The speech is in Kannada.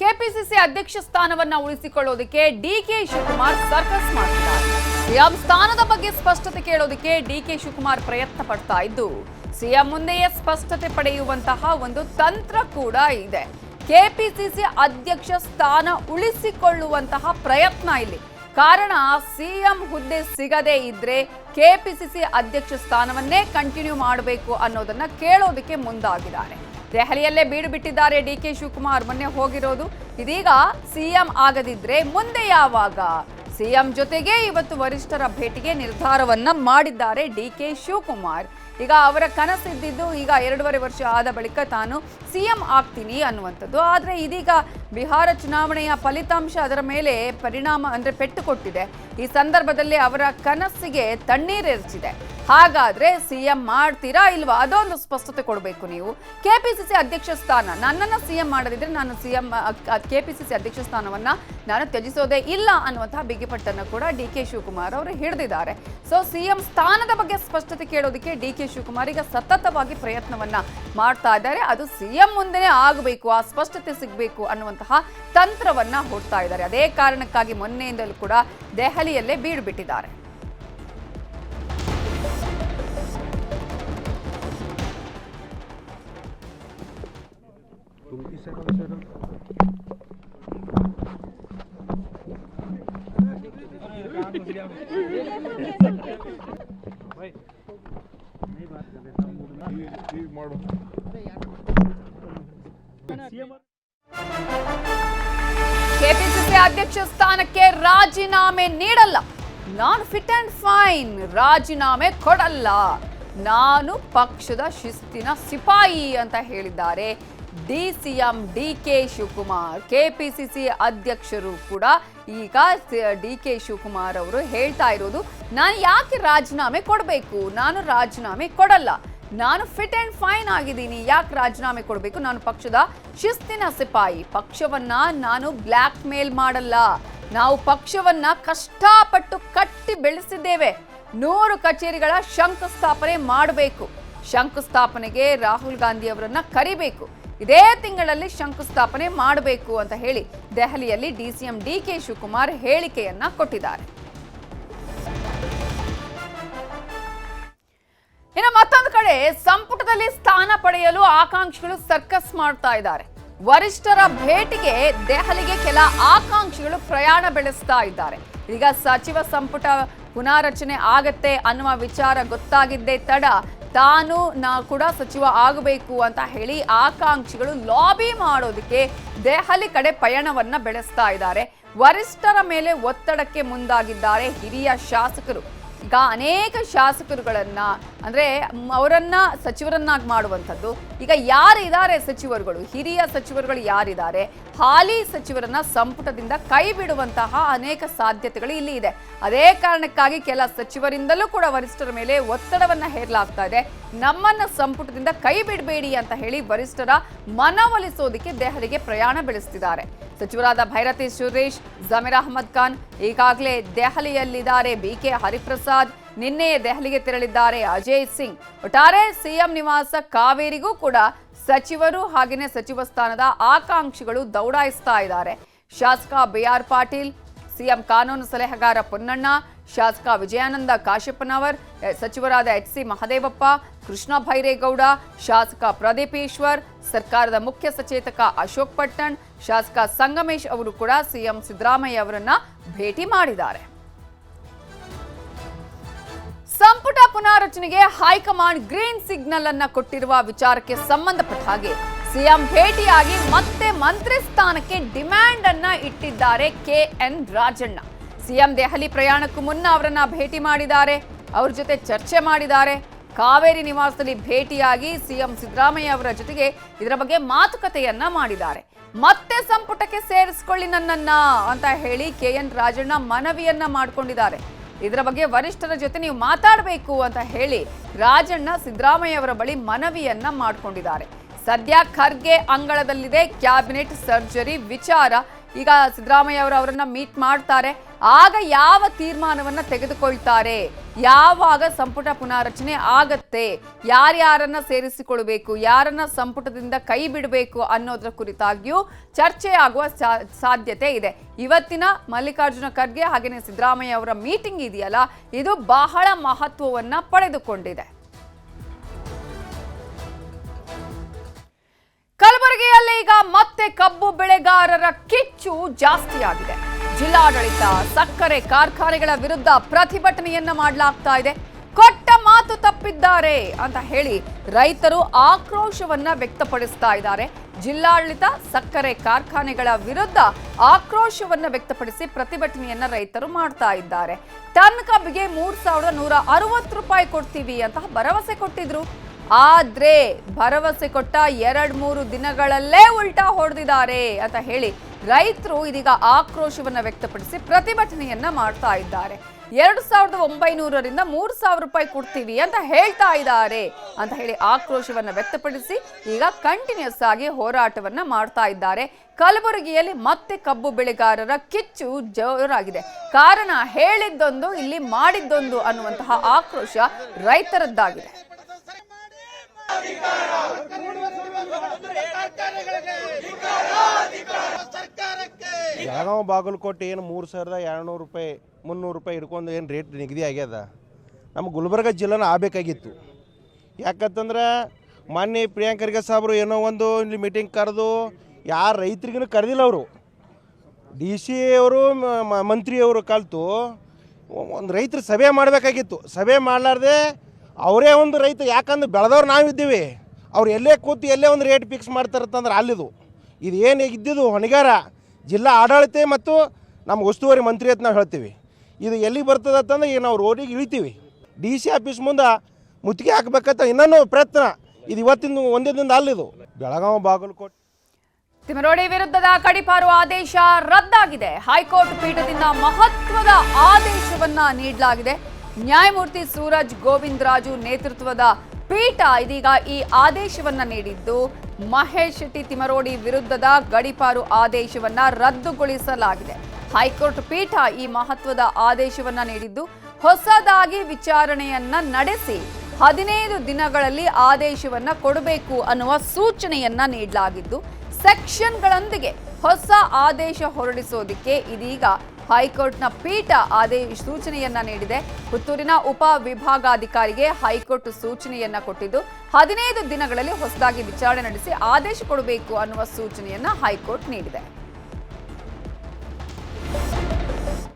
ಕೆಪಿಸಿಸಿ ಅಧ್ಯಕ್ಷ ಸ್ಥಾನವನ್ನ ಉಳಿಸಿಕೊಳ್ಳೋದಕ್ಕೆ ಡಿಕೆ ಶಿವಕುಮಾರ್ ಸರ್ಕಸ್ ಮಾಡ್ತಿದ್ದಾರೆ. ಸಿಎಂ ಸ್ಥಾನದ ಬಗ್ಗೆ ಸ್ಪಷ್ಟತೆ ಕೇಳೋದಕ್ಕೆ ಡಿಕೆ ಶಿವಕುಮಾರ್ ಪ್ರಯತ್ನ ಪಡ್ತಾ ಇದ್ದು, ಸಿಎಂ ಮುಂದೆಯೇ ಸ್ಪಷ್ಟತೆ ಪಡೆಯುವಂತಹ ಒಂದು ತಂತ್ರ ಕೂಡ ಇದೆ. ಕೆಪಿಸಿಸಿ ಅಧ್ಯಕ್ಷ ಸ್ಥಾನ ಉಳಿಸಿಕೊಳ್ಳುವಂತಹ ಪ್ರಯತ್ನ ಇಲ್ಲಿ. ಕಾರಣ, ಸಿಎಂ ಹುದ್ದೆ ಸಿಗದೇ ಇದ್ರೆ ಕೆಪಿಸಿಸಿ ಅಧ್ಯಕ್ಷ ಸ್ಥಾನವನ್ನೇ ಕಂಟಿನ್ಯೂ ಮಾಡಬೇಕು ಅನ್ನೋದನ್ನ ಕೇಳೋದಕ್ಕೆ ಮುಂದಾಗಿದ್ದಾರೆ. ದೆಹಲಿಯಲ್ಲೇ ಬೀಡು ಬಿಟ್ಟಿದ್ದಾರೆ ಡಿ ಕೆ ಶಿವಕುಮಾರ್. ಮೊನ್ನೆ ಹೋಗಿರೋದು. ಇದೀಗ ಸಿಎಂ ಆಗದಿದ್ರೆ ಮುಂದೆ ಯಾವಾಗ? ಸಿಎಂ ಜೊತೆಗೆ ಇವತ್ತು ವರಿಷ್ಠರ ಭೇಟಿಗೆ ನಿರ್ಧಾರವನ್ನ ಮಾಡಿದ್ದಾರೆ ಡಿ ಕೆ ಶಿವಕುಮಾರ್. ಈಗ ಅವರ ಕನಸಿದ್ದಿದ್ದು ಈಗ ಎರಡೂವರೆ ವರ್ಷ ಆದ ಬಳಿಕ ತಾನು ಸಿಎಂ ಆಗ್ತೀನಿ ಅನ್ನುವಂಥದ್ದು. ಆದರೆ ಇದೀಗ ಬಿಹಾರ ಚುನಾವಣೆಯ ಫಲಿತಾಂಶ ಅದರ ಮೇಲೆ ಪರಿಣಾಮ ಅಂದರೆ ಪೆಟ್ಟು ಕೊಟ್ಟಿದೆ ಈ ಸಂದರ್ಭದಲ್ಲಿ ಅವರ ಕನಸಿಗೆ ತಣ್ಣೀರೆರಚಿದೆ ಸಿ ಸಿಎಂ ಮಾಡ್ತೀರಾ ಇಲ್ವಾ? ಅದೊಂದು ಸ್ಪಷ್ಟತೆ ಕೊಡಬೇಕು ನೀವು. ಕೆ ಪಿ ಸಿ ಸಿ ಅಧ್ಯಕ್ಷ ಸ್ಥಾನ. ನನ್ನನ್ನು ಸಿಎಂ ಮಾಡದಿದ್ರೆ ನಾನು ಸಿಎಂ ಸಿ ಅಧ್ಯಕ್ಷ ಸ್ಥಾನವನ್ನು ನಾನು ತ್ಯಜಿಸೋದೇ ಇಲ್ಲ ಅನ್ನುವಂತಹ ಬಿಗಿಪಟ್ಟನ್ನು ಕೂಡ ಡಿ ಕೆ ಶಿವಕುಮಾರ್ ಅವರು ಹಿಡಿದಿದ್ದಾರೆ. ಸೊ ಸಿಎಂ ಸ್ಥಾನದ ಬಗ್ಗೆ ಸ್ಪಷ್ಟತೆ ಕೇಳೋದಕ್ಕೆ ಡಿ ಕೆ ಶಿವಕುಮಾರ್ ಈಗ ಸತತವಾಗಿ ಪ್ರಯತ್ನವನ್ನ ಮಾಡ್ತಾ ಇದ್ದಾರೆ. ಅದು ಸಿಎಂ ಮುಂದೆನೇ ಆಗಬೇಕು, ಆ ಸ್ಪಷ್ಟತೆ ಸಿಗಬೇಕು ಅನ್ನುವಂತಹ ತಂತ್ರವನ್ನ ಹೊಡ್ತಾ ಇದ್ದಾರೆ. ಅದೇ ಕಾರಣಕ್ಕಾಗಿ ಮೊನ್ನೆಯಿಂದಲೂ ಕೂಡ ದೆಹಲಿಯಲ್ಲೇ ಬೀಡು ಬಿಟ್ಟಿದ್ದಾರೆ ಮಾಡು ಕೆಪಿಸಿಸಿ ಅಧ್ಯಕ್ಷ ಸ್ಥಾನಕ್ಕೆ ರಾಜೀನಾಮೆ ನೀಡಲ್ಲ. ನಾನು ಫಿಟ್ ಅಂಡ್ ಫೈನ್ ರಾಜೀನಾಮೆ ಕೊಡಲ್ಲ. ನಾನು ಪಕ್ಷದ ಶಿಸ್ತಿನ ಸಿಪಾಯಿ ಅಂತ ಹೇಳಿದ್ದಾರೆ. D C M D K Shivakumar, KPCC ಅಧ್ಯಕ್ಷರು ಕೂಡ ಈಗ ಡಿ ಕೆ ಶಿವಕುಮಾರ್ ಅವರು ಹೇಳ್ತಾ ಇರೋದು, ನಾನು ಯಾಕೆ ರಾಜೀನಾಮೆ ಕೊಡಬೇಕು? ನಾನು ರಾಜೀನಾಮೆ ಕೊಡಲ್ಲ. ನಾನು ಫಿಟ್ ಅಂಡ್ ಫೈನ್ ಆಗಿದ್ದೀನಿ. ಯಾಕೆ ರಾಜೀನಾಮೆ ಕೊಡಬೇಕು? ನಾನು ಪಕ್ಷದ ಶಿಸ್ತಿನ ಸಿಪಾಯಿ. ಪಕ್ಷವನ್ನ ನಾನು ಬ್ಲ್ಯಾಕ್ ಮೇಲ್ ಮಾಡಲ್ಲ. ನಾವು ಪಕ್ಷವನ್ನ ಕಷ್ಟಪಟ್ಟು ಕಟ್ಟಿ ಬೆಳೆಸಿದ್ದೇವೆ. ನೂರು ಕಚೇರಿಗಳ ಶಂಕುಸ್ಥಾಪನೆ ಮಾಡಬೇಕು. ಶಂಕುಸ್ಥಾಪನೆಗೆ ರಾಹುಲ್ ಗಾಂಧಿ ಅವರನ್ನ ಕರಿಬೇಕು. ಇದೇ ತಿಂಗಳಲ್ಲಿ ಶಂಕುಸ್ಥಾಪನೆ ಮಾಡಬೇಕು ಅಂತ ಹೇಳಿ ದೆಹಲಿಯಲ್ಲಿ ಡಿಸಿಎಂ ಡಿ ಕೆ ಶಿವಕುಮಾರ್ ಹೇಳಿಕೆಯನ್ನ ಕೊಟ್ಟಿದ್ದಾರೆ. ಇನ್ನು ಕಡೆ ಸಂಪುಟದಲ್ಲಿ ಸ್ಥಾನ ಪಡೆಯಲು ಆಕಾಂಕ್ಷಿಗಳು ಸರ್ಕಸ್ ಮಾಡ್ತಾ ಇದ್ದಾರೆ. ವರಿಷ್ಠರ ಭೇಟಿಗೆ ದೆಹಲಿಗೆ ಕೆಲ ಆಕಾಂಕ್ಷಿಗಳು ಪ್ರಯಾಣ ಬೆಳೆಸ್ತಾ ಇದ್ದಾರೆ. ಈಗ ಸಚಿವ ಸಂಪುಟ ಪುನಾರಚನೆ ಆಗತ್ತೆ ಅನ್ನುವ ವಿಚಾರ ಗೊತ್ತಾಗಿದ್ದೇ ತಡ. ತಾನು ನಾ ಕೂಡ ಸಚಿವ ಆಗಬೇಕು ಅಂತ ಹೇಳಿ ಆಕಾಂಕ್ಷಿಗಳು ಲಾಬಿ ಮಾಡೋದಕ್ಕೆ ದೆಹಲಿ ಕಡೆ ಪಯಣವನ್ನ ಬೆಳೆಸ್ತಾ ಇದ್ದಾರೆ. ವರಿಷ್ಠರ ಮೇಲೆ ಒತ್ತಡಕ್ಕೆ ಮುಂದಾಗಿದ್ದಾರೆ ಹಿರಿಯ ಶಾಸಕರು. ಈಗ ಅನೇಕ ಶಾಸಕರುಗಳನ್ನ, ಅಂದ್ರೆ ಅವರನ್ನು ಸಚಿವರನ್ನಾಗಿ ಮಾಡುವಂಥದ್ದು. ಈಗ ಯಾರಿದ್ದಾರೆ ಸಚಿವರುಗಳು? ಹಿರಿಯ ಸಚಿವರುಗಳು ಯಾರಿದ್ದಾರೆ? ಹಾಲಿ ಸಚಿವರನ್ನ ಸಂಪುಟದಿಂದ ಕೈ ಬಿಡುವಂತಹ ಅನೇಕ ಸಾಧ್ಯತೆಗಳು ಇಲ್ಲಿ ಇದೆ. ಅದೇ ಕಾರಣಕ್ಕಾಗಿ ಕೆಲ ಸಚಿವರಿಂದಲೂ ಕೂಡ ವರಿಷ್ಠರ ಮೇಲೆ ಒತ್ತಡವನ್ನ ಹೇರಲಾಗ್ತಾ ಇದೆ. ನಮ್ಮನ್ನ ಸಂಪುಟದಿಂದ ಕೈ ಬಿಡಬೇಡಿ ಅಂತ ಹೇಳಿ ವರಿಷ್ಠರ ಮನವೊಲಿಸೋದಕ್ಕೆ ದೆಹಲಿಗೆ ಪ್ರಯಾಣ ಬೆಳೆಸ್ತಿದ್ದಾರೆ. ಸಚಿವರಾದ ಭೈರತಿ ಸುರೇಶ್, ಜಮೀರ್ ಅಹಮದ್ ಖಾನ್ ಈಗಾಗಲೇ ದೆಹಲಿಯಲ್ಲಿದ್ದಾರೆ. ಬಿ ಕೆ ಹರಿಪ್ರಸಾದ್ ನಿನ್ನೆ ದೆಹಲಿಗೆ ತೆರಳಿದ್ದಾರೆ. ಅಜಯ್ ಸಿಂಗ್. ಒಟ್ಟಾರೆ ಸಿಎಂ ನಿವಾಸ ಕಾವೇರಿಗೂ ಕೂಡ ಸಚಿವರು ಹಾಗೆಯೇ ಸಚಿವ ಸ್ಥಾನದ ಆಕಾಂಕ್ಷಿಗಳು ದೌಡಾಯಿಸ್ತಾ ಇದ್ದಾರೆ. ಶಾಸಕ ಬಿ ಆರ್ ಪಾಟೀಲ್, ಸಿಎಂ ಕಾನೂನು ಸಲಹೆಗಾರ ಪೊನ್ನಣ್ಣ, ಶಾಸಕ ವಿಜಯಾನಂದ ಕಾಶಪ್ಪನವರ್, ಸಚಿವರಾದ ಎಚ್ ಸಿ ಮಹದೇವಪ್ಪ, ಕೃಷ್ಣ ಭೈರೇಗೌಡ, ಶಾಸಕ ಪ್ರದೀಪ್ ಈಶ್ವರ್, ಸರ್ಕಾರದ ಮುಖ್ಯ ಸಚೇತಕ ಅಶೋಕ್ ಪಟ್ಟಣ್ ಶಾಸಕ ಸಂಗಮೇಶ್ ಅವರು ಕೂಡ ಸಿಎಂ ಸಿದ್ದರಾಮಯ್ಯ ಅವರನ್ನ ಭೇಟಿ ಮಾಡಿದ್ದಾರೆ. ಸಂಪುಟ ಪುನಾರಚನೆಗೆ ಹೈಕಮಾಂಡ್ ಗ್ರೀನ್ ಸಿಗ್ನಲ್ ಅನ್ನ ಕೊಟ್ಟಿರುವ ವಿಚಾರಕ್ಕೆ ಸಂಬಂಧಪಟ್ಟ ಹಾಗೆ ಸಿಎಂ ಭೇಟಿಯಾಗಿ ಮತ್ತೆ ಮಂತ್ರಿ ಸ್ಥಾನಕ್ಕೆ ಡಿಮ್ಯಾಂಡ್ ಅನ್ನ ಇಟ್ಟಿದ್ದಾರೆ K N Rajanna. CM Delhi ಪ್ರಯಾಣಕ್ಕೂ ಮುನ್ನ ಅವರನ್ನ ಭೇಟಿ ಮಾಡಿದ್ದಾರೆ. ಅವ್ರ ಜೊತೆ ಚರ್ಚೆ ಮಾಡಿದ್ದಾರೆ. ಕಾವೇರಿ ನಿವಾಸದಲ್ಲಿ ಭೇಟಿಯಾಗಿ ಸಿಎಂ ಸಿದ್ದರಾಮಯ್ಯ ಅವರ ಜೊತೆಗೆ ಇದರ ಬಗ್ಗೆ ಮಾತುಕತೆಯನ್ನ ಮಾಡಿದ್ದಾರೆ. ಮತ್ತೆ ಸಂಪುಟಕ್ಕೆ ಸೇರಿಸ್ಕೊಳ್ಳಿ ನನ್ನನ್ನ ಅಂತ ಹೇಳಿ ಕೆ ಎನ್ ರಾಜಣ್ಣ ಮನವಿಯನ್ನ ಮಾಡಿಕೊಂಡಿದ್ದಾರೆ. ಇದರ ಬಗ್ಗೆ ವರಿಷ್ಠರ ಜೊತೆ ನೀವು ಮಾತಾಡಬೇಕು ಅಂತ ಹೇಳಿ ರಾಜಣ್ಣ ಸಿದ್ದರಾಮಯ್ಯ ಅವರ ಬಳಿ ಮನವಿಯನ್ನ ಮಾಡಿಕೊಂಡಿದ್ದಾರೆ. ಸದ್ಯ ಖರ್ಗೆ ಅಂಗಳದಲ್ಲಿದೆ, ಕ್ಯಾಬಿನೆಟ್ ಸರ್ಜರಿ ವಿಚಾರ ಈಗ ಸಿದ್ದರಾಮಯ್ಯ ಅವರು ಅವರನ್ನ ಮೀಟ್ ಮಾಡ್ತಾರೆ. ಆಗ ಯಾವ ತೀರ್ಮಾನವನ್ನ ತೆಗೆದುಕೊಳ್ತಾರೆ? ಯಾವಾಗ ಸಂಪುಟ ಪುನಾರಚನೆ ಆಗತ್ತೆ? ಯಾರ್ಯಾರನ್ನ ಸೇರಿಸಿಕೊಳ್ಬೇಕು? ಯಾರನ್ನ ಸಂಪುಟದಿಂದ ಕೈ ಬಿಡಬೇಕು ಅನ್ನೋದ್ರ ಕುರಿತಾಗಿಯೂ ಚರ್ಚೆ ಆಗುವ ಸಾಧ್ಯತೆ ಇದೆ. ಇವತ್ತಿನ ಮಲ್ಲಿಕಾರ್ಜುನ ಖರ್ಗೆ ಹಾಗೆಯೇ ಸಿದ್ದರಾಮಯ್ಯ ಅವರ ಮೀಟಿಂಗ್ ಇದೆಯಲ್ಲ, ಇದು ಬಹಳ ಮಹತ್ವವನ್ನ ಪಡೆದುಕೊಂಡಿದೆ. ಈಗ ಮತ್ತೆ ಕಬ್ಬು ಬೆಳೆಗಾರರ ಕಿಚ್ಚು ಜಾಸ್ತಿಯಾಗಿದೆ. ಜಿಲ್ಲಾಡಳಿತ ಸಕ್ಕರೆ ಕಾರ್ಖಾನೆಗಳ ವಿರುದ್ಧ ಪ್ರತಿಭಟನೆಯನ್ನ ಮಾಡಲಾಗ್ತಾ ಇದೆ. ಕೊಟ್ಟ ಮಾತು ತಪ್ಪಿದ್ದಾರೆ ಅಂತ ಹೇಳಿ ರೈತರು ಆಕ್ರೋಶವನ್ನ ವ್ಯಕ್ತಪಡಿಸ್ತಾ ಇದ್ದಾರೆ. ಜಿಲ್ಲಾಡಳಿತ ಸಕ್ಕರೆ ಕಾರ್ಖಾನೆಗಳ ವಿರುದ್ಧ ಆಕ್ರೋಶವನ್ನ ವ್ಯಕ್ತಪಡಿಸಿ ಪ್ರತಿಭಟನೆಯನ್ನ ರೈತರು ಮಾಡ್ತಾ ಇದ್ದಾರೆ. ಟನ್ ಕಬ್ಬಿಗೆ ಮೂರ್ ಸಾವಿರದ ನೂರ ಅರವತ್ತು ರೂಪಾಯಿ ಕೊಡ್ತೀವಿ ಅಂತ ಭರವಸೆ ಕೊಟ್ಟಿದ್ರು. ಆದ್ರೆ ಭರವಸೆ ಕೊಟ್ಟ ಎರಡ್ ಮೂರು ದಿನಗಳಲ್ಲೇ ಉಲ್ಟಾ ಹೊಡೆದಿದ್ದಾರೆ ಅಂತ ಹೇಳಿ ರೈತರು ಇದೀಗ ಆಕ್ರೋಶವನ್ನ ವ್ಯಕ್ತಪಡಿಸಿ ಪ್ರತಿಭಟನೆಯನ್ನ ಮಾಡ್ತಾ ಇದ್ದಾರೆ. ಎರಡು ಸಾವಿರದ ಒಂಬೈನೂರರಿಂದ ಮೂರು ಸಾವಿರ ರೂಪಾಯಿ ಕೊಡ್ತೀವಿ ಅಂತ ಹೇಳ್ತಾ ಇದ್ದಾರೆ ಅಂತ ಹೇಳಿ ಆಕ್ರೋಶವನ್ನ ವ್ಯಕ್ತಪಡಿಸಿ ಈಗ ಕಂಟಿನ್ಯೂಸ್ ಆಗಿ ಹೋರಾಟವನ್ನ ಮಾಡ್ತಾ ಇದ್ದಾರೆ. ಕಲಬುರಗಿಯಲ್ಲಿ ಮತ್ತೆ ಕಬ್ಬು ಬೆಳೆಗಾರರ ಕಿಚ್ಚು ಜೋರಾಗಿದೆ. ಕಾರಣ ಹೇಳಿದ್ದೊಂದು, ಇಲ್ಲಿ ಮಾಡಿದ್ದೊಂದು ಅನ್ನುವಂತಹ ಆಕ್ರೋಶ ರೈತರದ್ದಾಗಿದೆ. ಬೆಳಗಾವಿ ಬಾಗಲಕೋಟೆ ಏನು ಮೂರು ಸಾವಿರದ ಎರಡುನೂರು ರೂಪಾಯಿ, ಮುನ್ನೂರು ರೂಪಾಯಿ ಹಿಡ್ಕೊಂಡು ಏನು ರೇಟ್ ನಿಗದಿ ಆಗ್ಯದ? ನಮ್ಮ ಗುಲ್ಬರ್ಗ ಜಿಲ್ಲೆನ ಆಗಬೇಕಾಗಿತ್ತು. ಯಾಕಂತಂದ್ರೆ ಮೊನ್ನೆ ಪ್ರಿಯಾಂಕ್ ಖರ್ಗೆ ಏನೋ ಒಂದು ಮೀಟಿಂಗ್ ಕರೆದು, ಯಾರು ರೈತರಿಗೂ ಕರೆದಿಲ್ಲ ಅವರು. ಡಿ ಸಿ ಅವರು ಮಂತ್ರಿಯವರು ಕಲಿತು, ಒಂದು ರೈತರು ಸಭೆ ಮಾಡಬೇಕಾಗಿತ್ತು. ಸಭೆ ಮಾಡಲಾರ್ದೆ ಅವರೇ ಒಂದು ರೈತ, ಯಾಕಂದ್ರೆ ಬೆಳೆದವ್ರು ನಾವಿದ್ದೀವಿ ಅವ್ರು ಎಲ್ಲೇ ಕೂತು ಎಲ್ಲೇ ಒಂದು ರೇಟ್ ಫಿಕ್ಸ್ ಮಾಡ್ತಾರಂತಂದ್ರೆ ಅಲ್ಲಿದು. ಇದು ಏನು ಇದ್ದಿದ್ದು ಹೊಣೆಗಾರ, ಜಿಲ್ಲಾ ಆಡಳಿತ ಮತ್ತು ನಮ್ಮ ಉಸ್ತುವಾರಿ ಮಂತ್ರಿ ಅಂತ ನಾವು ಹೇಳ್ತೀವಿ. ಇದು ಎಲ್ಲಿಗೆ ಬರ್ತದೆ ಅಂತಂದ್ರೆ ಈಗ ನಾವು ರೋಡಿಗೆ ಇಳಿತೀವಿ. ಡಿ ಸಿ ಆಫೀಸ್ ಮುಂದೆ ಮುತ್ತಿಗೆ ಹಾಕ್ಬೇಕಂತ ಇನ್ನೂ ಪ್ರಯತ್ನ ಇದು ಇವತ್ತಿನ ಒಂದೇ ದಿನದ ಅಲ್ಲಿದು. ಬೆಳಗಾವಿ ಬಾಗಲಕೋಟೆ. ತಿಮರೋಡಿ ವಿರುದ್ಧದ ಕಡಿಪಾರು ಆದೇಶ ರದ್ದಾಗಿದೆ. ಹೈಕೋರ್ಟ್ ಪೀಠದಿಂದ ಮಹತ್ವದ ಆದೇಶವನ್ನ ನೀಡಲಾಗಿದೆ. ನ್ಯಾಯಮೂರ್ತಿ ಸೂರಜ್ ಗೋವಿಂದ್ ರಾಜು ನೇತೃತ್ವದ ಪೀಠ ಇದೀಗ ಈ ಆದೇಶವನ್ನ ನೀಡಿದ್ದು, ಮಹೇಶ್ ಶೆಟ್ಟಿ ತಿಮರೋಡಿ ವಿರುದ್ಧದ ಗಡಿಪಾರು ಆದೇಶವನ್ನ ರದ್ದುಗೊಳಿಸಲಾಗಿದೆ. ಹೈಕೋರ್ಟ್ ಪೀಠ ಈ ಮಹತ್ವದ ಆದೇಶವನ್ನ ನೀಡಿದ್ದು, ಹೊಸದಾಗಿ ವಿಚಾರಣೆಯನ್ನ ನಡೆಸಿ ಹದಿನೈದು ದಿನಗಳಲ್ಲಿ ಆದೇಶವನ್ನ ಕೊಡಬೇಕು ಅನ್ನುವ ಸೂಚನೆಯನ್ನ ನೀಡಲಾಗಿದ್ದು, ಸೆಕ್ಷನ್ಗಳೊಂದಿಗೆ ಹೊಸ ಆದೇಶ ಹೊರಡಿಸೋದಿಕ್ಕೆ ಇದೀಗ ಹೈಕೋರ್ಟ್ನ ಪೀಠ ಆದೇಶ ಸೂಚನೆಯನ್ನ ನೀಡಿದೆ. ಪುತ್ತೂರಿನ ಉಪ ವಿಭಾಗಾಧಿಕಾರಿಗೆ ಹೈಕೋರ್ಟ್ ಸೂಚನೆಯನ್ನ ಕೊಟ್ಟಿದ್ದು, ಹದಿನೈದು ದಿನಗಳಲ್ಲಿ ಹೊಸದಾಗಿ ವಿಚಾರಣೆ ನಡೆಸಿ ಆದೇಶ ಕೊಡಬೇಕು ಅನ್ನುವ ಸೂಚನೆಯನ್ನ ಹೈಕೋರ್ಟ್ ನೀಡಿದೆ.